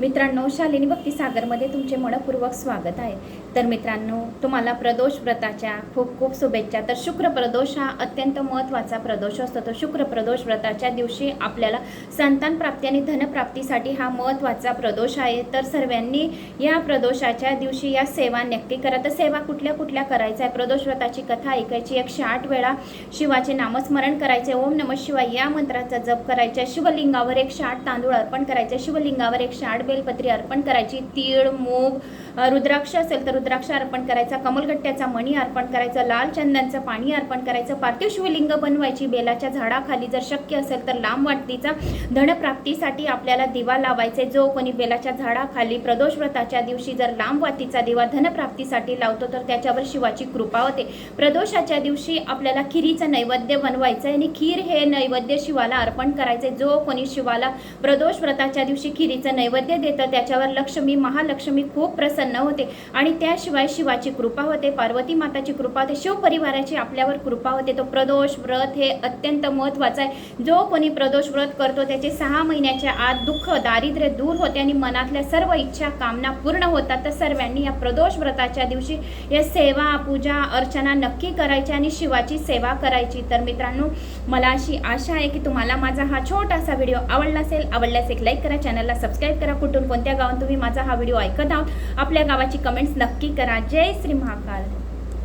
मित्रांनो शालिनी भक्ती सागरमध्ये तुमचे मनपूर्वक स्वागत आहे. तर मित्रांनो तुम्हाला प्रदोष व्रताच्या खूप खूप शुभेच्छा. तर शुक्र प्रदोष हा अत्यंत महत्त्वाचा प्रदोष असतो. तो शुक्र प्रदोष व्रताच्या दिवशी आपल्याला संतान प्राप्ती आणि धनप्राप्तीसाठी हा महत्त्वाचा प्रदोष आहे. तर सर्वांनी या प्रदोषाच्या दिवशी या सेवा नक्की करा. तर सेवा कुठल्या कुठल्या करायच्या आहे? प्रदोष व्रताची कथा ऐकायची. एकशे आठ वेळा शिवाचे नामस्मरण करायचे. ओम नम शिवाय या मंत्राचा जप करायचा. शिवलिंगावर एकशे आठ तांदूळ अर्पण करायचे. शिवलिंगावर एकशे आठ बेलपत्री अर्पण करायची. तीळ मूग रुद्राक्ष असेल तर रुद्राक्ष अर्पण करायचा. कमलगट्ट्याचा मणी अर्पण करायचं. लाल चंदनचं पाणी अर्पण करायचं. पार्थिव शिवलिंग बनवायची. बेलाच्या झाडाखाली जर शक्य असेल तर लांब वाटतीचा धनप्राप्तीसाठी आपल्याला दिवा लावायचे. जो कोणी बेलाच्या झाडाखाली प्रदोष व्रताच्या दिवशी जर लांब वातीचा दिवा धनप्राप्तीसाठी लावतो तर त्याच्यावर शिवाची कृपा होते. प्रदोषाच्या दिवशी आपल्याला खिरीचं नैवेद्य बनवायचं आहे आणि खीर हे नैवेद्य शिवाला अर्पण करायचे जो कोणी शिवाला प्रदोष व्रताच्या दिवशी खिरीचं नैवेद्य देतं त्याच्यावर लक्ष्मी महालक्ष्मी खूप प्रसन्न होते. आणि त्याशिवाय शिवाची कृपा होते पार्वती माताची कृपा होते शिवपरिवाराची आपल्यावर कृपा होते. तो प्रदोष व्रत हे अत्यंत महत्त्वाचं आहे. जो कोणी प्रदोष व्रत करतो त्याचे सहा महिन्याच्या आत दुःख दारिद्र्य दूर होते आणि मनातल्या सर्व इच्छा कामना पूर्ण होतात. तर सर्वांनी या प्रदोष व्रताच्या दिवशी या सेवा पूजा अर्चना नक्की करायची आणि शिवाची सेवा करायची. तर मित्रांनो मला अशी आशा आहे की तुम्हाला माझा हा छोटासा व्हिडिओ आवडला असेल. आवडल्यास एक लाईक करा चॅनलला सबस्क्राईब करा. कुठून कोणत्या गावात तुम्ही माझा हा व्हिडिओ ऐकत आहात आपल्या गावाची कमेंट्स नक्की करा. जय श्री महाकाल.